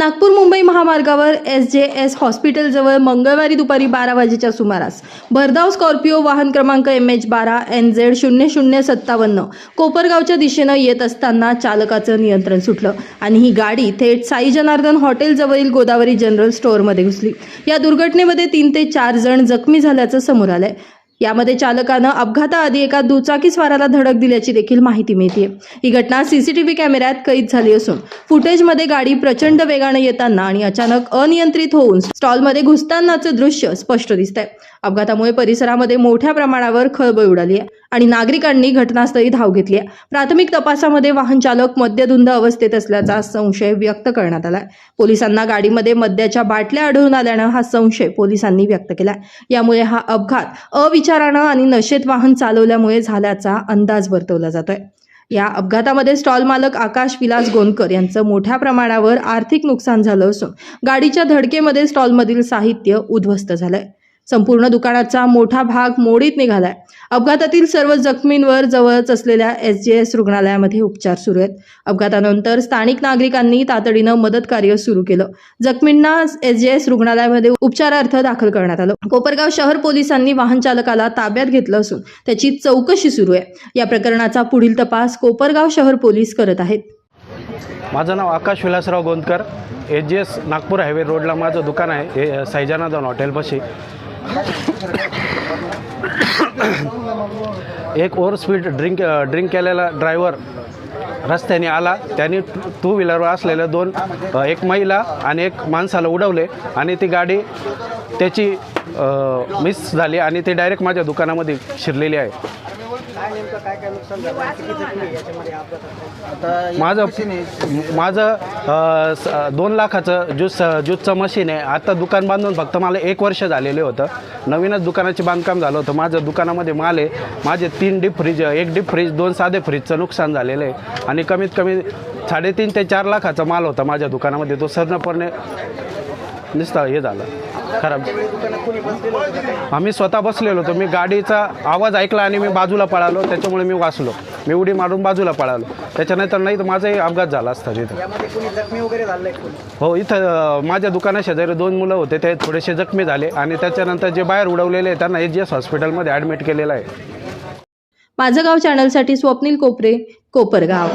नागपूर मुंबई महामार्गावर एस जे एस हॉस्पिटलजवळ मंगळवारी दुपारी बारा वाजेच्या सुमारास. भरधाव स्कॉर्पिओ वाहन क्रमांक एम एच बारा एन झेड शून्य शून्य सत्तावन्न कोपरगावच्या दिशेनं येत असताना चालकाचं नियंत्रण सुटलं आणि ही गाडी थेट साई जनार्दन हॉटेलजवळील गोदावरी जनरल स्टोअरमध्ये घुसली. या दुर्घटनेमध्ये तीन ते चार जण जखमी झाल्याचं समोर आलंय. यामध्ये चालकानं अपघाताआधी एका दुचाकी स्वाराला धडक दिल्याची देखील माहिती मिळते ही घटना सीसीटीव्ही कॅमेऱ्यात कैद झाली असून फुटेजमध्ये गाडी प्रचंड वेगानं येताना आणि अचानक अनियंत्रित होऊन स्टॉलमध्ये घुसतानाचं दृश्य स्पष्ट दिसतंय. अपघातामुळे परिसरामध्ये मोठ्या प्रमाणावर खळबळ उडाली आहे आणि नागरिकांनी घटनास्थळी धाव घेतली आहे. प्राथमिक तपासामध्ये वाहन चालक मद्यधुंद अवस्थेत असल्याचा संशय व्यक्त करण्यात आलाय. पोलिसांना गाडीमध्ये मद्याच्या बाटल्या आढळून आल्यानं हा संशय पोलिसांनी व्यक्त केला यामुळे हा अपघात अविचारानं आणि नशेत वाहन चालवल्यामुळे झाल्याचा अंदाज वर्तवला जातोय. या अपघातामध्ये स्टॉल मालक आकाश विलास गोंदकर यांचं मोठ्या प्रमाणावर आर्थिक नुकसान झालं असून गाडीच्या धडकेमध्ये स्टॉलमधील साहित्य उद्ध्वस्त झालंय. संपूर्ण दुकानाचा मोठा भाग मोडीत निघालाय. अपघातातील सर्व जखमींवर जवळच असलेल्या एस जी एस रुग्णालयामध्ये उपचार सुरू आहेत. अपघातानंतर स्थानिक नागरिकांनी तातडीनं मदत कार्य सुरू केलं. जखमींना एस जी एस रुग्णालयामध्ये उपचारार्थ दाखल करण्यात आलं. कोपरगाव शहर पोलिसांनी वाहन चालकाला ताब्यात घेतलं असून त्याची चौकशी सुरू आहे. या प्रकरणाचा पुढील तपास कोपरगाव शहर पोलीस करत आहेत. माझं नाव Akash Vilasrao Gondkar. H G S Nagpur highway रोडला माझं दुकान आहे. हे सैजानादन हॉटेलपाशी. एक ओव्हर स्पीड ड्रिंक ड्रिंक केलेला ड्रायव्हर रस्त्याने आला. त्याने टू व्हीलरवर असलेल्या दोन एक महिला आणि एक माणसाला उडवले आणि ती गाडी त्याची मिस झाली आणि ती डायरेक्ट माझ्या दुकानामध्ये शिरलेली आहे. माझं माझं अ, स- दोन लाखाचं ज्यूस ज्यूसचं मशीन आहे. आता दुकान बांधून फक्त मला एक वर्ष झालेले होतं. नवीनच दुकानाचे बांधकाम झालं होतं. माझं दुकानामध्ये माल आहे. माझे तीन डीप फ्रीज एक डीप फ्रीज दोन साधे फ्रीजचं नुकसान झालेलं आहे. आणि कमीत कमी साडेतीन ते चार लाखाचा माल होता माझ्या दुकानामध्ये. तो सर्णपणे नुसतं हे झालं. खराब. आम्ही स्वतः बसलेलो होतो. मी गाडीचा आवाज ऐकला आणि मी बाजूला पळालो. त्याच्यामुळे मी वाचलो. मी उडी मारून बाजूला पळालो. त्याच्यानंतर नाही तर माझाही अपघात झाला असता तिथं. यामध्ये कोणी जखमी वगैरे झालंय कोणी हो इथं माझ्या दुकाना शेजारी दोन मुलं होते. ते थोडेसे जखमी झाले आणि त्याच्यानंतर जे बाहेर उडवलेले आहे, त्यांना एच जी एस हॉस्पिटलमध्ये ॲडमिट केलेलं आहे. माझं गाव चॅनलसाठी स्वप्नील कोपरे कोपरगाव.